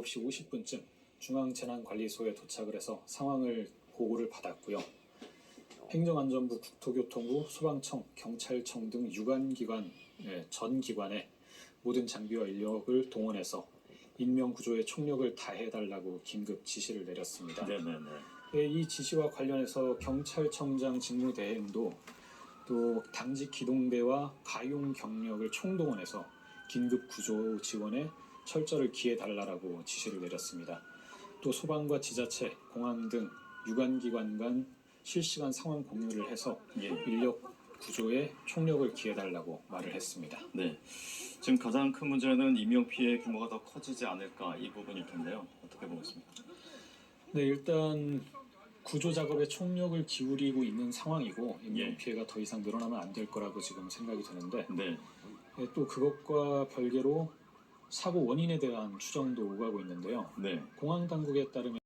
9시 50분쯤 중앙재난관리소에 도착을 해서 상황을 보고를 받았고요. 행정안전부, 국토교통부, 소방청, 경찰청 등 유관기관 예, 전 기관의 모든 장비와 인력을 동원해서 인명 구조에 총력을 다해달라고 긴급 지시를 내렸습니다. 네네네. 예, 이 지시와 관련해서 경찰청장 직무대행도 또 당직 기동대와 가용 경력을 총동원해서 긴급 구조 지원에 철저를 기해달라고 지시를 내렸습니다. 또 소방과 지자체, 공항 등 유관기관 간 실시간 상황 공유를 해서 예. 인력 구조에 총력을 기해달라고 말을 했습니다. 네. 지금 가장 큰 문제는 인명 피해 규모가 더 커지지 않을까 이 부분일 텐데요. 어떻게 보겠습니까? 네, 일단 구조 작업에 총력을 기울이고 있는 상황이고 인명 예. 피해가 더 이상 늘어나면 안 될 거라고 지금 생각이 드는데 네. 예, 또 그것과 별개로 사고 원인에 대한 추정도 오가고 있는데요. 네. 공항 당국에 따르면